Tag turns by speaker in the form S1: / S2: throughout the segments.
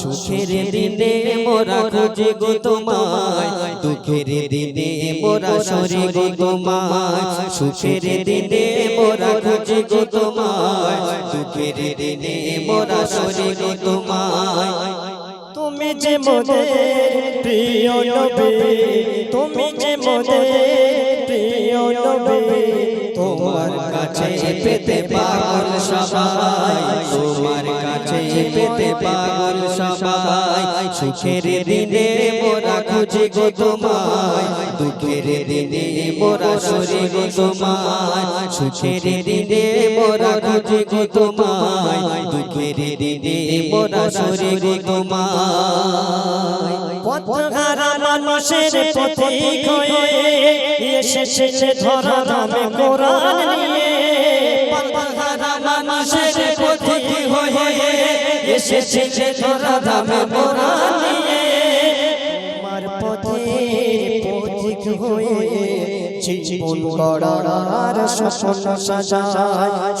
S1: সুখের দিনে মোরা খুঁজে গো তোমায়, দুঃখের দিনে মোরা সরে গো তোমায়, সুখের দিনে মোরা খুঁজে গো তোমায়, দুঃখের দিনে মোরা সরে গো তোমায়।
S2: তুমি যে মোদের প্রিয় নবী, তুমি যে মোদের প্রিয় নবী,
S1: তোমার কাছে পেতে পাগল সবাই, তোমার পেতে পাগল সবাই, সুখের দিনে মোরা খুঁজে গো তোমায়, দুঃখের দিনে মোরা সরে গো তোমায়, সুখের দিনে মোরা খুঁজে গো তোমায়, দুঃখের দিনে মোরা সরে গো তোমায়।
S2: পথহারা মানুষের পথিক হয়ে এসেছে ধরা ধামে কোরআন।
S1: এসেছে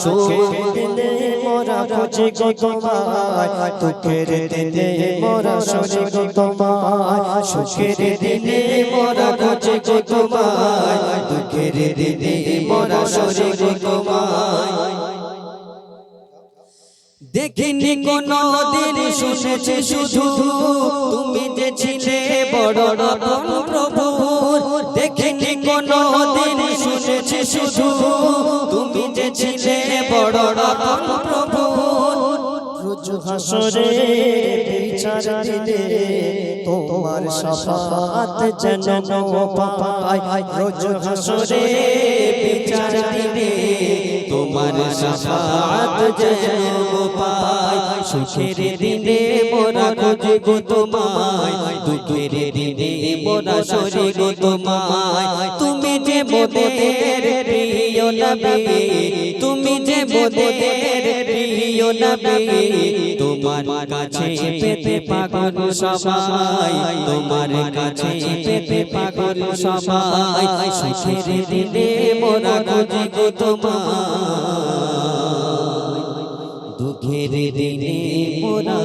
S2: সুখের দিনে মোরা দিনে মোরা সরে গো সুখের দিনে মোরা খুঁজে
S1: দুঃখের দিনে মোরা সরে গো দেখিনি কোন দিন শুনেছি শুধু তুমি যে ছিলে বড় রতন প্রভু। দেখিনি কোন দিন শুনেছি শুধু তুমি যে ছিলে বড় রতন প্রভু।
S2: রোজ হাসরে বিচার দিলে তোমার সাফাত যেন পায়। রোজ হাসরে
S1: বিচার দিনে তোমার সাফাত যেন পাই সুখের দিনে মোরা খুঁজে গো তোমায় দুঃখের দিনে মোরা সরে গো তোমায়। তুমি যে মোদের প্রিয় নবী মোদের প্রিয় নবী তোমার কাছে পেতে পাগল সবাই তোমার কাছে পেতে পাগল সবাই সুখের দিনে মোরা খুঁজে গো তোমায় দুঃখের দিনে মোরা